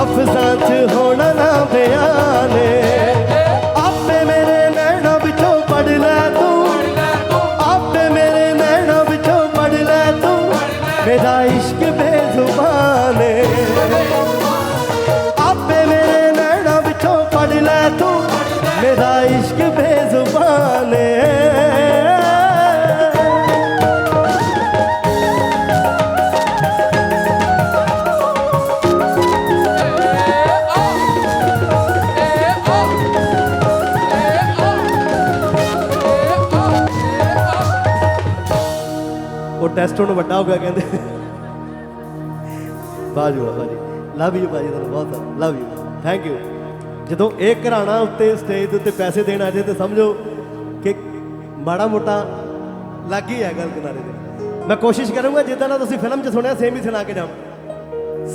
अफजात हो ਟੈਸਟ ਹੁਣ ਵੱਡਾ ਹੋ ਗਿਆ ਕਹਿੰਦੇ। ਬਾਜੂ, ਬਾਜੀ। ਲਵ ਯੂ ਬਾਜੀ ਤੁਹਾਨੂੰ ਬਹੁਤ ਲਵ ਯੂ ਥੈਂਕ ਯੂ ਜਦੋਂ ਇਹ ਘਰਾਣਾ ਉੱਤੇ ਸਟੇਜ ਦੇ ਉੱਤੇ ਪੈਸੇ ਦੇਣ ਆ ਜੇ ਤੇ ਸਮਝੋ ਕਿ ਮਾੜਾ ਮੋਟਾ ਲੱਗ ਹੀ ਹੈ ਗੱਲ ਕਿਨਾਰੇ ਤੇ। ਮੈਂ ਕੋਸ਼ਿਸ਼ ਕਰੂੰਗਾ ਜਿੱਦਾਂ ਨਾਲ ਤੁਸੀਂ ਫਿਲਮ 'ਚ ਸੁਣਿਆ ਸੇਮ ਹੀ ਸੁਣਾ ਕੇ ਜਾਓ।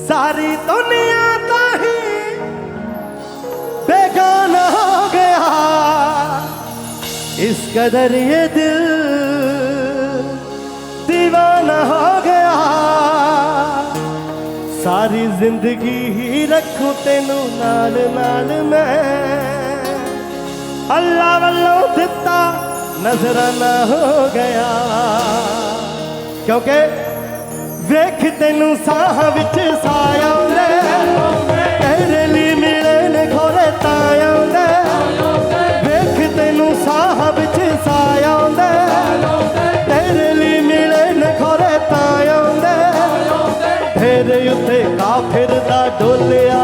ਸਾਰੀ ਦੁਨੀਆ ਤਾਂ ਹੀ ਬੇਗਾਨਾ ਹੋ ਗਿਆ। ਇਸ ਕਦਰ ਇਹ ਦਿਲ दीवाना हो गया ਸਾਰੀ ਜ਼ਿੰਦਗੀ ਹੀ ਰੱਖੂ ਤੈਨੂੰ ਨਾਲ ਨਾਲ ਮੈਂ ਅੱਲਾ ਵੱਲੋਂ ਦਿੱਤਾ ਨਜ਼ਰਾਨਾ ਹੋ ਗਿਆ ਕਿਉਂਕਿ ਵੇਖ ਤੈਨੂੰ ਸਾਹ ਵਿੱਚ ਸਾਇਆ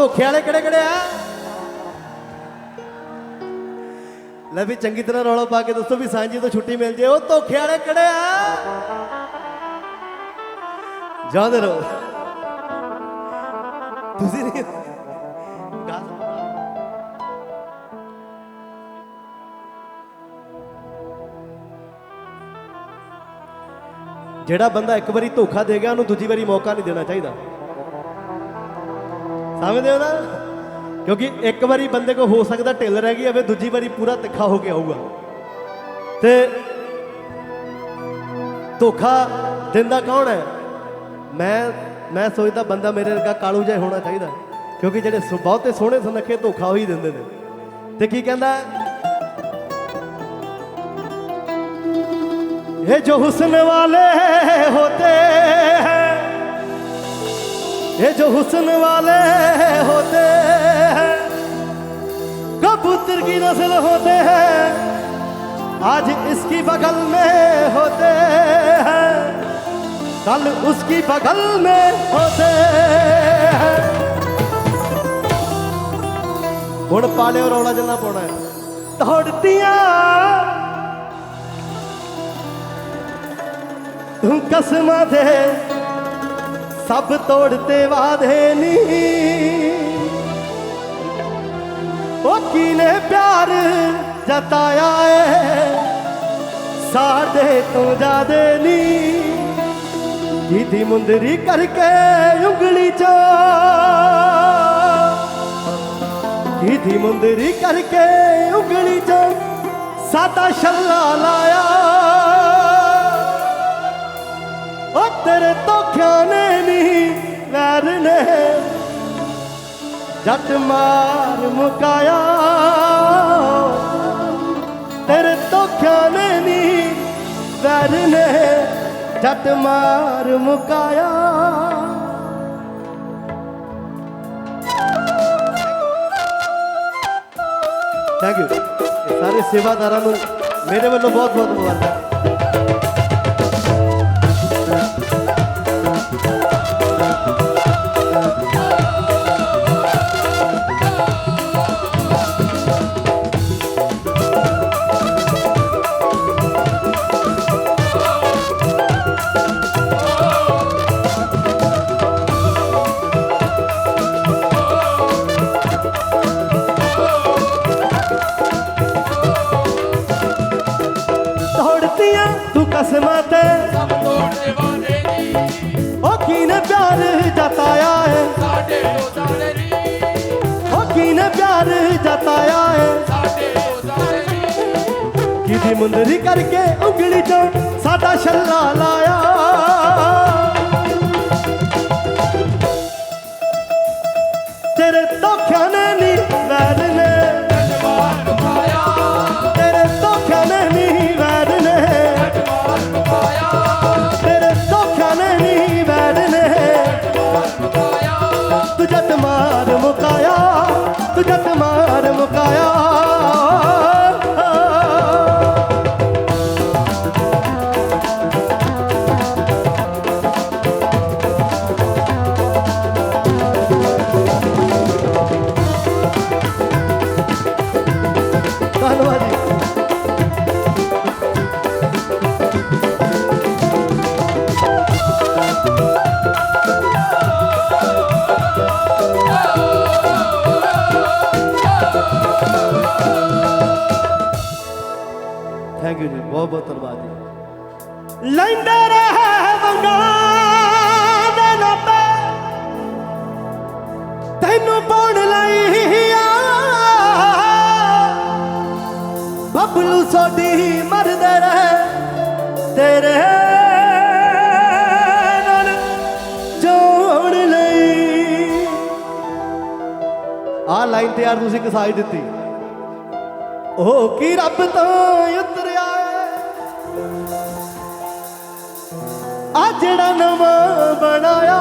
ਧੋਖੇ ਵਾਲੇ ਕਿਹੜੇ ਕਿਹੜੇ ਆ? ਲੈ ਵੀ ਚੰਗੀ ਤਰ੍ਹਾਂ ਰੌਲਾ ਪਾ ਕੇ ਦੱਸੋ ਵੀ ਸਾਂਝੀ ਤੋਂ ਛੁੱਟੀ ਮਿਲ ਜੇ। ਉਹ ਧੋਖੇ ਵਾਲੇ ਕਿਹੜੇ ਆ? ਜਾਂਦੇ ਰਹੋ ਤੁਸੀਂ ਨਹੀਂ ਜਿਹੜਾ ਬੰਦਾ ਇੱਕ ਵਾਰੀ ਧੋਖਾ ਦੇ ਗਿਆ, ਉਹਨੂੰ ਦੂਜੀ ਵਾਰੀ ਮੌਕਾ ਨਹੀਂ ਦੇਣਾ ਚਾਹੀਦਾ। ਸਮਝਦੇ ਹੋ ਨਾ? ਕਿਉਂਕਿ ਇੱਕ ਵਾਰੀ ਬੰਦੇ ਕੋ ਹੋ ਸਕਦਾ ਢਿੱਲ ਰਹਿ ਗਈ ਹੋਵੇ, ਦੂਜੀ ਵਾਰੀ ਪੂਰਾ ਤਿੱਖਾ ਹੋ ਕੇ ਆਊਗਾ। ਤੇ ਧੋਖਾ ਦਿੰਦਾ ਕੌਣ ਹੈ? ਮੈਂ ਮੈਂ ਸੋਚਦਾ ਬੰਦਾ ਮੇਰੇ ਵਰਗਾ ਕਾਲੂ ਜਿਹਾ ਹੋਣਾ ਚਾਹੀਦਾ। ਕਿਉਂਕਿ ਜਿਹੜੇ ਬਹੁਤੇ ਸੋਹਣੇ ਸੁਨੱਖੇ ਧੋਖਾ ਹੋਈ ਦਿੰਦੇ ਨੇ। ਤੇ ਕੀ ਕਹਿੰਦਾ? ਇਹ ਜੋ ਹੁਸਨ ਵਾਲੇ ਹੋਤੇ ਹੈ ये जो हुस्न वाले होते हैं कबूतर की नस्ल होते हैं आज इसकी बगल में होते हैं कल उसकी बगल में होते हैं ਹੁਣ ਪਾ ਲਿਓ ਰੌਲਾ ਜਿੰਨਾ ਪਾਉਣਾ ਹੈ ਦੌੜਦੀਆਂ ਤੂੰ ਕਸਮਾਂ ਦੇ ਸਭ ਤੋੜਤੇ ਵਾਦੇ ਨੀ। ਉਹ ਕੀਨੇ ਪਿਆਰ ਜਤਾਇਆ ਏ, ਸਾਡੇ ਤੋਂ ਜਾਦੇ ਨੀ। ਦੀਦੀ ਮੁੰਦਰੀ ਕਰਕੇ ਉਂਗਲੀ ਚ। ਦੀਦੀ ਮੁੰਦਰੀ ਕਰਕੇ ਉਂਗਲੀ ਚ ਸਾਦਾ ਛੱਲਾ ਲਾਇਆ। ਉਹ ਤੇਰੇ ਧੋਖਿਆਂ ਨੇ ਨਹੀਂ ਵੈਰ ਨੇ ਜੱਟ ਮਾਰ ਮੁਕਾਇਆ। ਤੇਰੇ ਧੋਖਿਆਂ ਨੇ ਨਹੀਂ ਵੈਰ ਨੇ ਜੱਟ ਮਾਰ ਮੁਕਾਇਆ। ਥੈਂਕ ਯੂ ਸਾਰੇ ਸੇਵਾਦਾਰਾਂ ਨੂੰ ਮੇਰੇ ਵੱਲੋਂ ਬਹੁਤ ਬਹੁਤ ਮੁਬਾਰਕਾਂ। ਕਸਮਾਂ ਤੇ ਸਭ ਤੋੜਨੇ ਵਾਲੇ ਨੀ ਉਹ ਕੀਨੇ ਪਿਆਰ ਜਤਾਇਆ ਏ ਸਾਡੇ ਰੋਜ਼ਾਰੇ ਨੀ ਉਹ ਕੀਨੇ ਪਿਆਰ ਜਤਾਇਆ ਏ ਸਾਡੇ ਰੋਜ਼ਾਰੇ ਨੀ ਕਿਦੀ ਮੁੰਦਰੀ ਕਰਕੇ ਉਂਗਲੀ ਚੋਂ ਸਾਡਾ ਛੱਲਾ ਲਾਇਆ। ਥੈਂਕ ਯੂ ਜੀ, ਬਹੁਤ ਬਹੁਤ ਧੰਨਵਾਦ ਜੀ। ਲੈਂਦੇ ਰਹੇ ਵੰਗਾਂ ਦੇ ਨਾਤੇ ਤੈਨੂੰ ਪਾਉਣ ਲਈ ਆ। ਬਬਲੂ ਸੋਡੀ ਮਰਦੇ ਰਹੇ ਤੇਰੇ ਨਾਲ ਜੋੜ ਲਈ। ਆ ਲਾਈਨ ਤੇ ਯਾਰ ਤੁਸੀਂ ਕਸਾਈ ਦਿੱਤੀ। ਉਹ ਕੀ ਰੱਬ ਤੋਂ ਉਤਰਿਆ ਆ ਜਿਹੜਾ ਨਵਾਂ ਬਣਾਇਆ।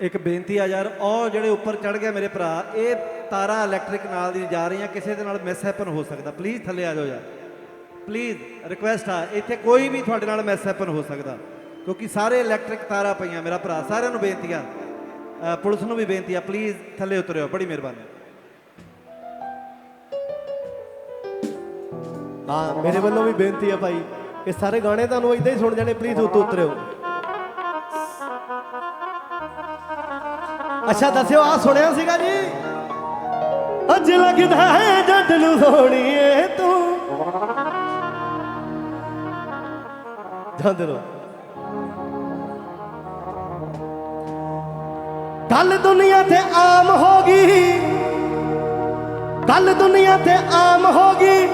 ਇੱਕ ਬੇਨਤੀ ਆ ਯਾਰ, ਉਹ ਜਿਹੜੇ ਉੱਪਰ ਚੜ ਗਿਆ ਮੇਰੇ ਭਰਾ, ਇਹ ਤਾਰਾਂ ਇਲੈਕਟ੍ਰਿਕ ਨਾਲ ਦੀ ਜਾ ਰਹੀਆਂ, ਕਿਸੇ ਦੇ ਨਾਲ ਮਿਸਹੈਪਨ ਹੋ ਸਕਦਾ। ਪਲੀਜ਼ ਥੱਲੇ ਆ ਜਾਓ ਯਾਰ। ਪਲੀਜ਼ ਰਿਕੁਐਸਟ ਆ, ਇੱਥੇ ਕੋਈ ਵੀ ਤੁਹਾਡੇ ਨਾਲ ਮਿਸਹੈਪਨ ਹੋ ਸਕਦਾ। ਕਿਉਂਕਿ ਸਾਰੇ ਇਲੈਕਟ੍ਰਿਕ ਤਾਰਾਂ ਪਈਆਂ ਮੇਰਾ ਭਰਾ, ਸਾਰਿਆਂ ਨੂੰ ਬੇਨਤੀ ਆ ਪੁਲਿਸ ਨੂੰ ਵੀ ਬੇਨਤੀ ਆ ਪਲੀਜ਼ ਥੱਲੇ ਉਤਰਿਓ, ਬੜੀ ਮਿਹਰਬਾਨੀ। ਹਾਂ, ਮੇਰੇ ਵੱਲੋਂ ਵੀ ਬੇਨਤੀ ਆ ਭਾਈ ਇਹ ਸਾਰੇ ਗਾਣੇ ਤੁਹਾਨੂੰ ਇਦਾਂ ਹੀ ਸੁਣ ਜਾਣੇ ਪਲੀਜ਼ ਉੱਤੋਂ ਉਤਰਿਓ। ਅੱਛਾ, ਦੱਸਿਓ ਆ ਸੁਣਿਆ ਸੀਗਾ ਜੀ? ਅੱਜ ਲੱਗਦਾ ਹੈ ਜੱਟ ਨੂੰ ਸੋਣੀਏ ਤੂੰ। ਜਾਂਦੇ ਰਹੋ। ਕੱਲ ਦੁਨੀਆ ਤੇ ਆਮ ਹੋ ਗਈ। ਕੱਲ ਦੁਨੀਆ ਤੇ ਆਮ ਹੋ ਗਈ।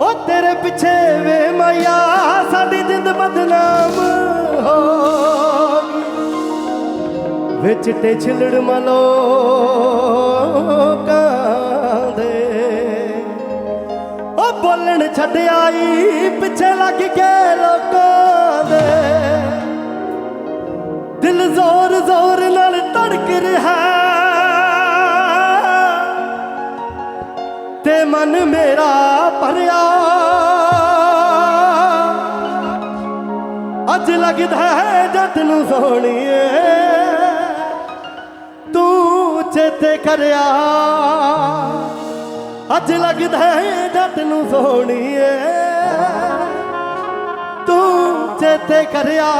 ਉਹ ਤੇਰੇ ਪਿੱਛੇ ਵੇ ਮਾਇਆ, ਸਾਡੀ ਜਿੰਦ ਬਦਨਾਮ ਹੋ ਵਿੱਚ ਤੇ ਛਿਲੜ ਮਲੋ ਕਾਂਦੇ ਉਹ ਬੋਲਣ ਛੱਡ ਆਈ, ਪਿੱਛੇ ਲੱਗ ਕੇ ਲੋਕਾਂ ਦੇ। ਦਿਲ ਜ਼ੋਰ ਜ਼ੋਰ ਨਾਲ ਧੜਕ ਰਿਹਾ। ਤੇ ਮਨ ਮੇਰਾ ਭਰਿਆ। ਅੱਜ ਲੱਗਦਾ ਹੈ ਜੱਟ ਨੂੰ ਸੋਹਣੀਏ। ਤੂੰ ਚੇਤੇ ਕਰਿਆ। ਅੱਜ ਲੱਗਦਾ ਹੈ ਜੱਟ ਨੂੰ ਸੋਹਣੀਏ। ਤੂੰ ਚੇਤੇ ਕਰਿਆ।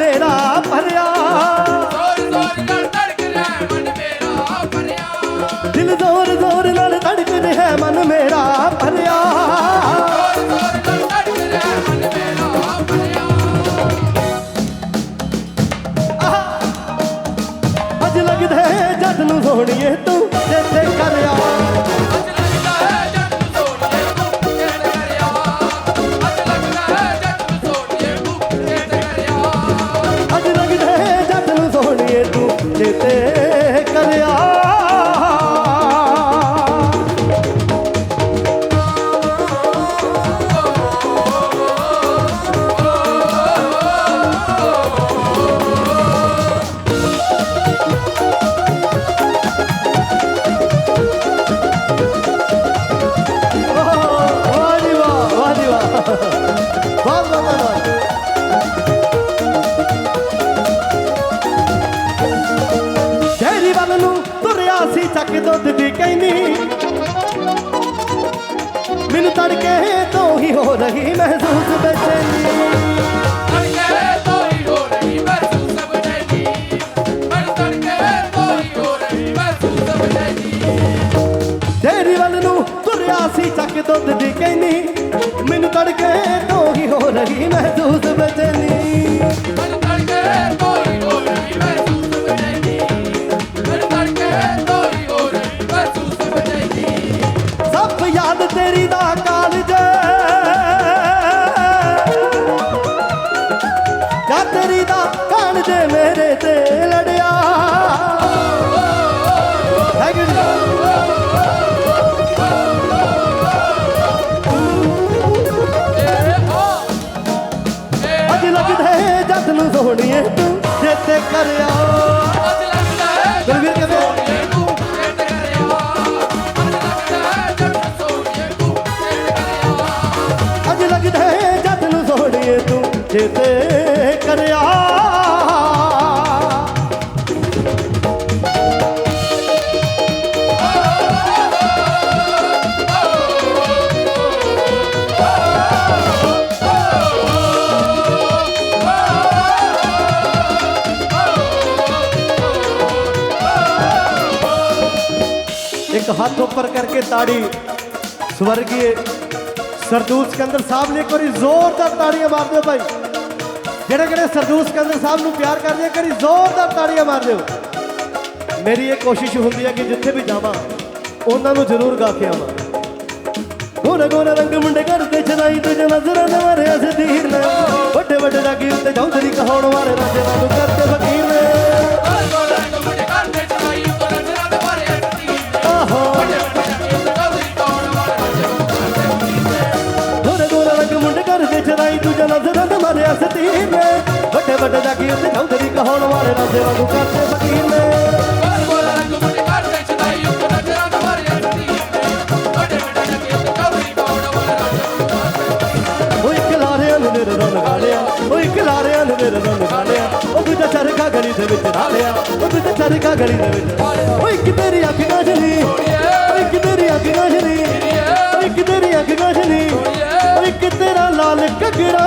ਰਿਹਾ ਮਨ ਸੀ ਚੱਕ ਦੁੱਧ ਦੀ ਕੈਨੀ। ਮੈਨੂੰ ਤੜਕੇ ਤੋਂ ਹੀ ਹੋ ਰਹੀ ਮਹਿਸੂਸ ਬੇਚੈਨੀ। ਮਨ ਤੜਕੇ ਤੋਂ ਹੀ ਹੋ ਰਹੀ ਮਹਿਸੂਸ ਬਜੈਨੀ ਮਨ ਤੜਕੇ ਤੋਂ ਹੀ ਹੋ ਰਹੀ ਮਹਿਸੂਸ ਬਜੈਨੀ ਸਭ ਯਾਦ ਤੇਰੀ ਦਾ ਕਾਲਜ। ਜਾਂ ਤੇਰੀ ਦਾ ਕਾਲਜ ਮੇਰੇ ਤੇ। ਜੱਟ ਤੂੰ ਜਿੱਤੇ ਕਰਿਆ ਅੱਜ ਲੱਗਦਾ ਹੈ ਗੁਰਵੀਰ ਕਹਿੰਦੇ ਤੂੰ ਚੇਤ ਕਰਿਆ ਅੱਜ ਲੱਗਦਾ ਹੈ ਜੱਟ ਨੂੰ ਸੋਹਣੀਏ ਤੂੰ ਜਿੱਤੇ ਕਰਿਆ ਇੱਕ ਹੱਥ ਉੱਪਰ ਕਰਕੇ ਤਾੜੀ। ਸਵਰਗੀਏ ਸਰਦੂਲ ਸਿਕੰਦਰ ਸਾਹਿਬ ਨੇ ਇੱਕ ਵਾਰੀ ਜ਼ੋਰਦਾਰ ਤਾੜੀਆਂ ਮਾਰ ਦਿਓ ਭਾਈ। ਜਿਹੜੇ ਜਿਹੜੇ ਸਰਦੂਲ ਸਿਕੰਦਰ ਸਾਹਿਬ ਨੂੰ ਪਿਆਰ ਕਰਦੇ ਆ ਕਰੀ ਜ਼ੋਰਦਾਰ ਤਾੜੀਆਂ ਮਾਰ ਦਿਓ। ਮੇਰੀ ਇਹ ਕੋਸ਼ਿਸ਼ ਹੁੰਦੀ ਹੈ ਕਿ ਜਿੱਥੇ ਵੀ ਜਾਵਾਂ, ਉਹਨਾਂ ਨੂੰ ਜ਼ਰੂਰ ਗਾ ਕੇ ਆਵਾਂ। ਗੋਰੇ ਗੋਰੇ ਰੰਗ ਮੁੰਡੇ ਕਰਦੇ ਚਲਾਈ ਤੁਝ ਨਜ਼ਰਾਂ ਦੇ ਮਾਰੇ ਅਸਦੀਰ ਨੇ ਵੱਡੇ ਵੱਡੇ ਰਾਗੀ ਉੱਤੇ ਚੌਧਰੀ ਕਹਾਉਣ ਵਾਲੇ ਰਾਜੇ ਨੂੰ ਕਰਦੇ ਫਕੀਰ ਨੇ। ਅਸਦੀਰ ਨੇ। ਵੱਡੇ ਵੱਡੇ ਰਾਗੀ ਉੱਤੇ ਚੌਧਰੀ ਕਹਾਉਣ ਵਾਲੇ ਰਾਜੇ ਨੂੰ ਕਰਦੇ ਫਕੀਰ ਨੇ। ਜੱਗੀ ਨੂੰ ਓਏ ਖਿਲਾਰਿਆਂ ਨੂੰ। ਮੇਰੇ ਰੰਗ ਗਾਲਿਆ ਓਏ ਖਿਲਾਰਿਆਂ ਨੂੰ ਮੇਰੇ ਰੰਗ ਗਾਲਿਆ ਉਹ ਦੂਜਾ ਚਰਖਾ ਗਲੀ ਦੇ ਵਿੱਚ ਢਾਲਿਆ ਉਹ ਦੂਜਾ ਚਰਖਾ ਗਲੀ ਦੇ ਵਿੱਚ ਓਏ ਕਿ ਤੇਰੀ ਅੱਖ ਗਾਜਲੀ ਓਏ ਕਿ ਤੇਰੀ ਅੱਖ ਗਾਜਲੀ ਓਏ ਕਿ ਤੇਰੀ ਅੱਖ ਗਾਜਲੀ ਓਏ ਕਿ ਤੇਰਾ ਲਾਲ ਕਗਰਾ